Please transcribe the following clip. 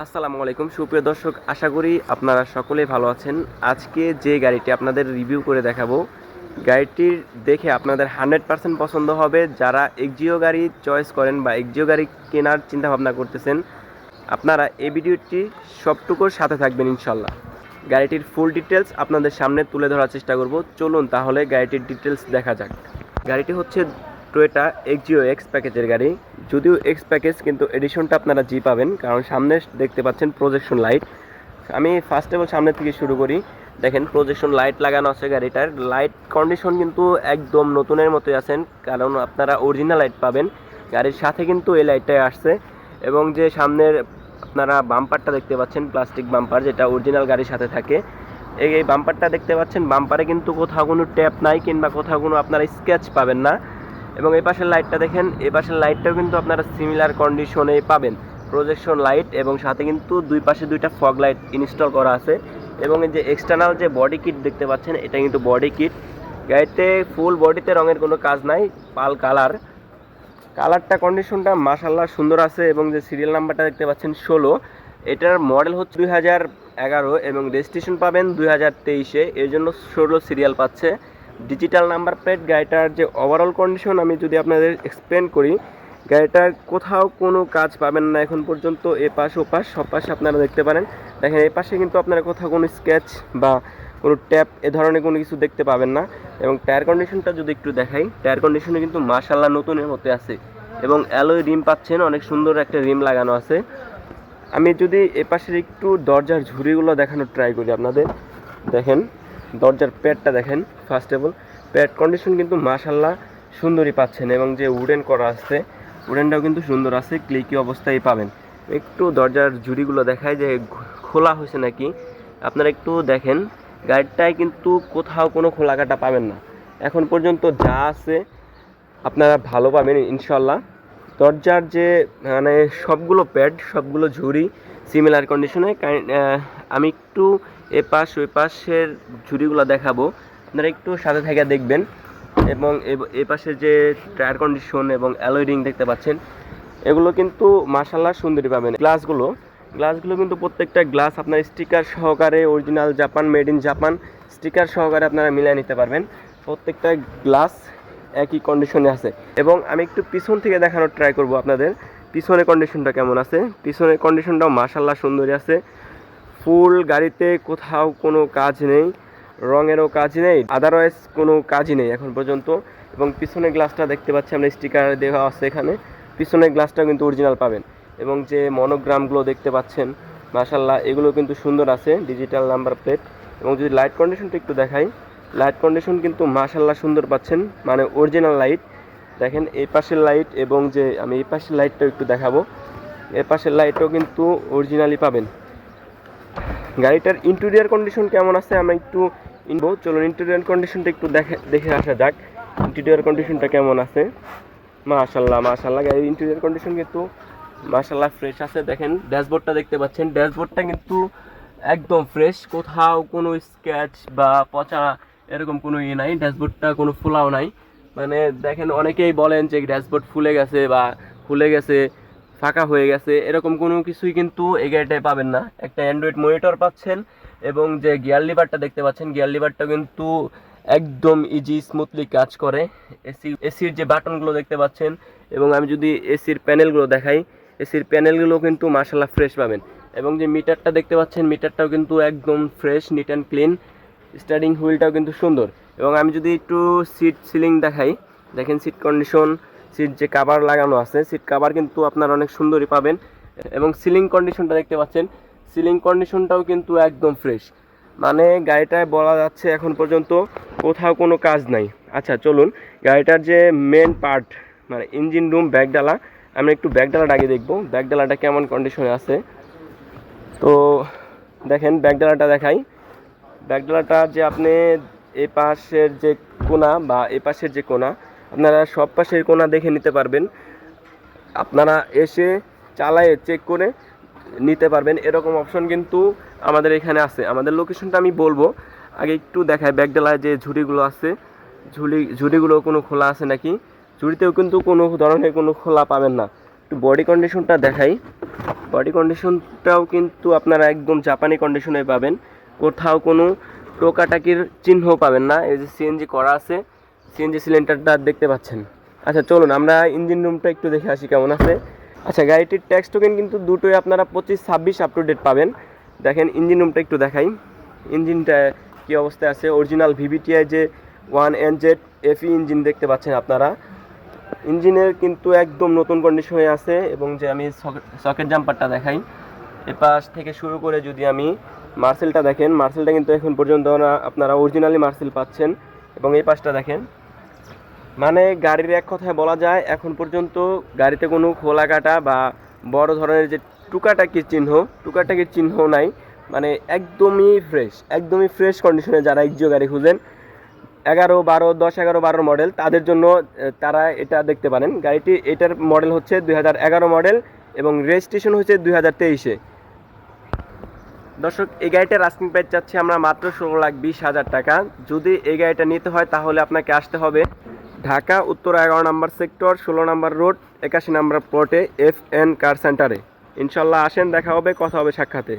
আসসালামু আলাইকুম। সুপ্রিয় দর্শক, আশা করি আপনারা সকলেই ভালো আছেন। আজকে যে গাড়িটি আপনাদের রিভিউ করে দেখাবো, গাড়িটির দেখে আপনাদের হান্ড্রেড পার্সেন্ট পছন্দ হবে। যারা এক্সিও গাড়ি চয়েস করেন বা এক্সিও গাড়ি কেনার চিন্তা ভাবনা করতেছেন, আপনারা এই ভিডিওটি সবটুকুর সাথে থাকবেন ইনশাল্লাহ। গাড়িটির ফুল ডিটেলস আপনাদের সামনে তুলে ধরার চেষ্টা করব। চলুন তাহলে গাড়িটির ডিটেলস দেখা যাক। গাড়িটি হচ্ছে টয়োটা এক্সিও এক্স প্যাকেজের গাড়ি। যদিও এক্স প্যাকেজ, কিন্তু এডিশনটা আপনারা জি পাবেন, কারণ সামনে দেখতে পাচ্ছেন প্রজেকশন লাইট আমি ফার্স্ট অফ অল সামনে থেকে শুরু করি। দেখেন প্রজেকশন লাইট লাগানো আছে গাড়িটার। লাইট কন্ডিশন কিন্তু একদম নতুনের মতোই আছেন, কারণ আপনারা অরিজিনাল লাইট পাবেন। গাড়ির সাথে কিন্তু এই লাইটটাই আসছে। এবং যে সামনের আপনারা বাম্পারটা দেখতে পাচ্ছেন প্লাস্টিক বাম্পার যেটা অরিজিনাল গাড়ির সাথে থাকে। এই এই বাম্পারটা দেখতে পাচ্ছেন বাম্পারে কিন্তু কোথাও কোনো ট্যাপ নাই, কিংবা কোথাও কোনো আপনারা স্কেচ পাবেন না। এবং এই পাশের লাইটটা দেখেন, এই পাশের লাইটটাও কিন্তু আপনারা সিমিলার কন্ডিশনে পাবেন। প্রজেকশন লাইট এবং সাথে কিন্তু দুই পাশে দুইটা ফগ লাইট ইনস্টল করা আছে। এবং এই যে এক্সটার্নাল যে বডি কিট দেখতে পাচ্ছেন, এটা কিন্তু বডি কিট গাড়িতে ফুল বডিতে রঙের কোনো কাজ নাই, পাল কালার কালারটা কন্ডিশনটা মাসাল্লাহ সুন্দর আছে এবং যে সিরিয়াল নাম্বারটা দেখতে পাচ্ছেন, ষোলো। এটার মডেল হচ্ছে দুই হাজার এগারো এবং রেজিস্ট্রেশন পাবেন দুই হাজার তেইশে। এর জন্য ষোলো সিরিয়াল পাচ্ছে। ডিজিটাল নাম্বার প্লেট গাড়িটার যে ওভারঅল কন্ডিশন আমি যদি আপনাদের এক্সপ্লেন করি, গাড়িটার কোথাও কোনো কাজ পাবেন না এখন পর্যন্ত, এ পাশ, ও পাশ, সব পাশে আপনারা দেখতে পারেন। দেখেন, এই পাশে কিন্তু আপনারা কোথাও কোনো স্কেচ বা কোনো ট্যাপ এ ধরনের কোনো কিছু দেখতে পাবেন না। এবং টায়ার কন্ডিশনটা যদি একটু দেখাই টায়ার কন্ডিশনে কিন্তু মাশাল্লাহ নতুনের মতো আছে। এবং অ্যালোয় রিম পাচ্ছেন, অনেক সুন্দর একটা রিম লাগানো আছে। আমি যদি এ পাশের একটু দরজার ঝুড়িগুলো দেখানোর ট্রাই করি আপনাদের। দেখেন দরজার প্যাডটা দেখেন first of all pad condition কিন্তু মাশাল্লাহ সুন্দরই পাচ্ছেন এবং যে উডেন করা আছে উডেনটাও কিন্তু সুন্দর আছে ক্লিকি অবস্থায় পাবেন। একটু দরজার ঝুড়িগুলো দেখায় যে খোলা হয়েছে নাকি। আপনারা একটু দেখেন, গাড়িটায় কিন্তু কোথাও কোনো খোলা কাটা পাবেন না। এখন পর্যন্ত যা আছে আপনারা ভালো পাবেন ইনশাল্লাহ দরজার যে মানে সবগুলো প্যাড সবগুলো ঝুড়ি সিমিলার কন্ডিশনে আমি একটু এ পাশ ওই পাশের ঝুড়িগুলো দেখাবো। আপনারা একটু সাথে থেকে দেখবেন। এবং এ- পাশে যে টায়ার কন্ডিশন এবং অ্যালয় দেখতে পাচ্ছেন, এগুলো কিন্তু মার্শাল্লাহ সুন্দরী পাবেন। গ্লাসগুলো গ্লাসগুলো কিন্তু প্রত্যেকটা গ্লাস আপনার স্টিকার সহকারে original Japan made in Japan sticker সহকারে আপনারা মিলিয়ে নিতে পারবেন। প্রত্যেকটা গ্লাস একই কন্ডিশনে আছে। এবং আমি একটু পিছন থেকে দেখানোর ট্রাই করব আপনাদের। পিছনের কন্ডিশনটা কেমন আছে? পিছনের কন্ডিশনটাও মার্শাল্লাহ সুন্দরী আছে। ফুল গাড়িতে কোথাও কোনো কাজ নেই, রঙেরও কাজ নেই আদারওয়াইজ কোনো কাজই নেই এখন পর্যন্ত। এবং পিছনের গ্লাসটা দেখতে পাচ্ছি আমরা স্টিকার দেওয়া আছে এখানে। পিছনের গ্লাসটাও কিন্তু অরিজিনাল পাবেন। এবং যে মনোগ্রামগুলো দেখতে পাচ্ছেন মাশাল্লাহ এগুলো কিন্তু সুন্দর আছে ডিজিটাল নাম্বার প্লেট এবং যদি লাইট কন্ডিশনটা একটু দেখাই লাইট কন্ডিশন কিন্তু মাশাল্লাহ সুন্দর পাচ্ছেন মানে অরিজিনাল লাইট দেখেন, এই পাশের লাইট এবং যে, আমি এই পাশের লাইটটাও একটু দেখাবো। এ পাশের লাইটও কিন্তু অরিজিনালি পাবেন। গাড়িটার ইন্টেরিয়ার কন্ডিশন কেমন আছে আমরা একটু ইনবো। চলুন ইন্টেরিয়ার কন্ডিশনটা একটু দেখে দেখে আসা যাক। ইন্টেরিয়ার কন্ডিশনটা কেমন আছে? মাশাল্লাহ মাশাল্লাহ। গাড়ির ইন্টেরিয়ার কন্ডিশন কিন্তু মাশাল্লাহ ফ্রেশ আছে। দেখেন ড্যাশবোর্ডটা দেখতে পাচ্ছেন। ড্যাশবোর্ডটা কিন্তু একদম ফ্রেশ কোথাও কোনো স্ক্র্যাচ বা পচা এরকম কোনো ইয়ে নাই। ড্যাশবোর্ডটা কোনো ফোলাও নাই। মানে দেখেন অনেকেই বলেন যে ড্যাশবোর্ড ফুলে গেছে বা ফুলে গেছে, ফাঁকা হয়ে গেছে, এরকম কোনো কিছুই কিন্তু এই গাড়িটায় পাবেন না। একটা অ্যান্ড্রয়েড মনিটর পাচ্ছেন এবং যে গিয়ার লিভারটা দেখতে পাচ্ছেন গিয়ার লিভারটা কিন্তু একদম ইজি স্মুথলি কাজ করে। এসি, এসির যে বাটনগুলো দেখতে পাচ্ছেন এবং আমি যদি এসির প্যানেলগুলো দেখাই, এসির প্যানেলগুলো কিন্তু মার্শাল্লাহ ফ্রেশ পাবেন। এবং যে মিটারটা দেখতে পাচ্ছেন, মিটারটাও কিন্তু একদম fresh neat and clean starting হুইলটাও কিন্তু সুন্দর। এবং আমি যদি একটু সিট সিলিং দেখাই, দেখেন সিট কন্ডিশন সিট যে কাভার লাগানো আছে সিট কাভার কিন্তু আপনারা অনেক সুন্দরই পাবেন। এবং সিলিং কন্ডিশনটা দেখতে পাচ্ছেন সিলিং কন্ডিশনটাও কিন্তু একদম ফ্রেশ মানে গাড়িটায় বলা যাচ্ছে এখন পর্যন্ত কোথাও কোনো কাজ নাই। আচ্ছা চলুন, গাড়িটার যে মেন পার্ট মানে ইঞ্জিন রুম ব্যাগডালা আমরা একটু ব্যাগডালাটা আগে দেখব। ব্যাগডালাটা কেমন কন্ডিশনে আছে? তো দেখেন ব্যাগডালাটা দেখাই। ব্যাগডালাটা যে আপনি এ পাশের যে কোনা বা এ পাশের যে কোনা আপনারা সব পাশের কোনা দেখে নিতে পারবেন। আপনারা এসে চালায়ে চেক করে নিতে পারবেন। এরকম অপশন কিন্তু আমাদের এখানে আছে। আমাদের লোকেশনটা আমি বলব। আগে একটু দেখায় ব্যাগডালায় যে ঝুড়িগুলো আছে। ঝুড়ি, ঝুড়িগুলো কোনো খোলা আছে নাকি? ঝুড়িতেও কিন্তু কোনো ধরনের কোনো খোলা পাবেন না। একটু বডি কন্ডিশনটা দেখাই। বডি কন্ডিশনটাও কিন্তু আপনারা একদম জাপানি কন্ডিশনে পাবেন। কোথাও কোনো টোকাটাকির চিহ্ন পাবেন না। এই যে সিএনজি করা আছে সিএনজি সিলিন্ডারটা দেখতে পাচ্ছেন। আচ্ছা চলুন, আমরা ইঞ্জিন রুমটা একটু দেখে আসি কেমন আছে। আচ্ছা গাড়িটির ট্যাক্স টোকেন কিন্তু দুটোই আপনারা পঁচিশ, ছাব্বিশ আপ টু ডেট পাবেন। দেখেন ইঞ্জিন রুমটা একটু দেখাই। ইঞ্জিনটা কী অবস্থায় আছে? অরিজিনাল ভিভিটিআই যে one N Z F E engine দেখতে পাচ্ছেন আপনারা। ইঞ্জিনের কিন্তু একদম নতুন কন্ডিশনে আছে এবং যে আমি সকেট জাম্পারটা দেখাই। এ পাশ থেকে শুরু করে যদি আমি মার্সেলটা দেখেন। মার্সেলটা কিন্তু এখন পর্যন্ত না, আপনারা অরিজিনালি মার্সেল পাচ্ছেন। এবং এই পাশটা দেখেন। মানে গাড়ির এক কথায় বলা যায়, এখন পর্যন্ত গাড়িতে কোনো খোলা কাটা বা বড় ধরনের যে টুকাটাকির চিহ্ন টুকাটাকির চিহ্ন নাই। মানে একদমই ফ্রেশ একদমই ফ্রেশ কন্ডিশনে যারা একজিও গাড়ি খুঁজেন, এগারো, বারো, দশ, এগারো, বারো মডেল তাদের জন্য তারা এটা দেখতে পারেন। গাড়িটি এটার মডেল হচ্ছে দুই হাজার এগারো মডেল এবং রেজিস্ট্রেশন হচ্ছে দুই হাজার তেইশে। দর্শক, এই গাড়িটা রাস্কিং প্রাইস চাচ্ছি আমরা মাত্র ষোলো লাখ বিশ হাজার টাকা। যদি এই গাড়িটা নিতে হয়, তাহলে আপনাকে আসতে হবে ঢাকা, উত্তর এগারো নম্বর সেক্টর, ষোলো নম্বর রোড, একাশি নম্বর প্লটে এফ এন কার সেন্টারে ইনশাল্লাহ আসেন, দেখা হবে, কথা হবে সাক্ষাতে।